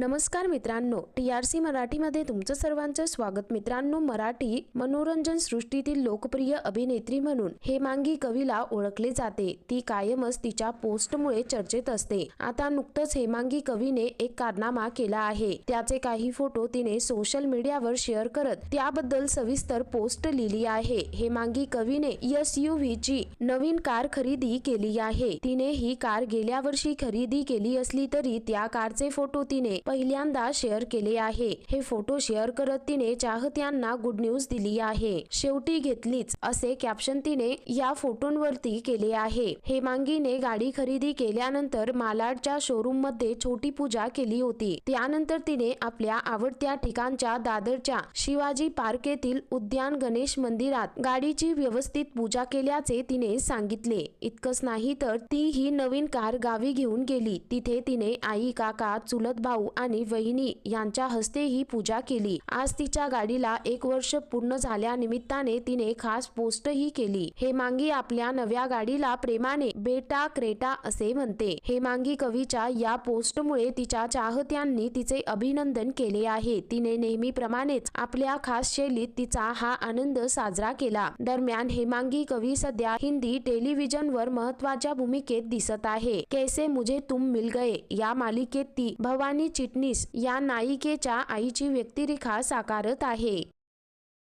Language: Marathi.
नमस्कार मित्रांनो टी आर सी मराठीमध्ये तुमचं सर्वांचं स्वागत. मित्रांनो मराठी मनोरंजन सृष्टीतील लोकप्रिय अभिनेत्री म्हणून हेमांगी कवीला ओळखले जाते. ती कायमच तिच्या पोस्टमुळे चर्चेत असते. आता नुकतंच हेमांगी कवीने एक कारनामा केला आहे. त्याचे काही फोटो तिने सोशल मीडियावर शेअर करत त्याबद्दल सविस्तर पोस्ट लिहिली आहे. हेमांगी कवीने एस यू ची नवीन कार खरेदी केली आहे. तिने ही कार गेल्या वर्षी खरेदी केली असली तरी त्या कारचे फोटो तिने पहिल्यांदा शेअर केले आहे. हे फोटो शेअर करत तिने चाहत्यांना गुड न्यूज दिली आहे. शेवटी घेतलीच असे कॅप्शन तिने या फोटोंवरती केले आहे. हेमांगीने गाडी खरेदी केल्यानंतर मालाडच्या शोरूममध्ये छोटी पूजा केली होती. त्यानंतर तिने आपल्या आवडत्या ठिकाणच्या दादरच्या शिवाजी पार्क येथील उद्यान गणेश मंदिरात गाडीची व्यवस्थित पूजा केल्याचे तिने सांगितले. इतकंच नाही तर ती ही नवीन कार गावी घेऊन गेली. तिथे तिने आई काका चुलत भाऊ आणि वहिनी यांच्या हस्ते ही पूजा केली. आज तिच्या गाडीला एक वर्ष पूर्ण झाल्या निमित्ताने तिने खास पोस्टही केली. हेमांगी आपल्या नव्या गाडीला प्रेमाने बेटा क्रेटा असे म्हणते. हेमांगी कवीच्या या पोस्टमुळे तिच्या चाहत्यांनी तिचे अभिनंदन केले आहे. तिने नेहमीप्रमाणेच आपल्या खास शैलीत तिचा हा आनंद साजरा केला. दरम्यान हेमांगी कवी सध्या हिंदी टेलिव्हिजनवर महत्त्वाच्या भूमिकेत दिसत आहे. कैसे मुझे तुम मिल गए? या मालिकेत ती भवानी चिटणीस या नायिकेच्या आईची व्यक्तिरेखा साकारत आहे.